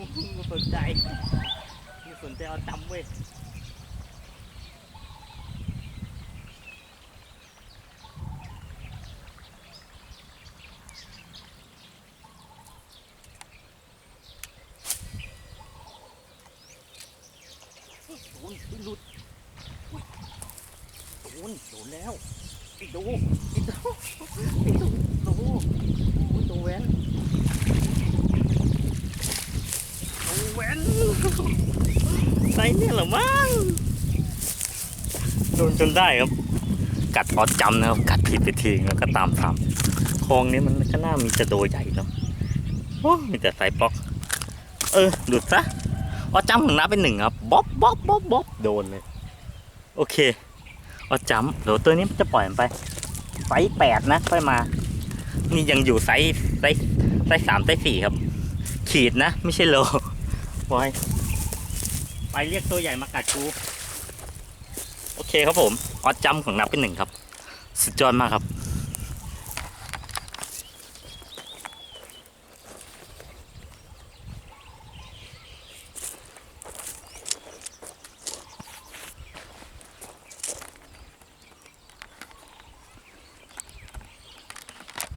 ไม่สนใจไม่สนใจเอาจำเว้ยโดนไอ้หลุดอุ๊ยโดนโดนแล้วไอ้ดูไอ้ดูไอ้ดู แว้นไซส์เนี่ยหรอมั้งโดนจนได้ครับ กัดพอจำนะครับ กัดผิดไปทีแล้วก็ตามทำคลองนี้มันก็น่ามีจะโดใหญ่เนาะโอ้มีแต่ไซส์ป๊อก เออหลุดซะพอจำของน้าเป็นหนึ่งครับบ๊อบบ๊อบบ๊อบบ๊อบโดนเลย โอเคพอจำเดี๋ยวตัวนี้จะปล่อยมันไปไซส์แปดนะค่อยมา นี่ยังอยู่ไซส์ไซส์ไซส์สามไซส์สี่ครับ ขีดนะ ไม่ใช่โล บอยไปเรียกตัวใหญ่มากัดกูโอเคครับผมออดจำของนับเป็นหนึ่งครับ สุดยอดมากครับ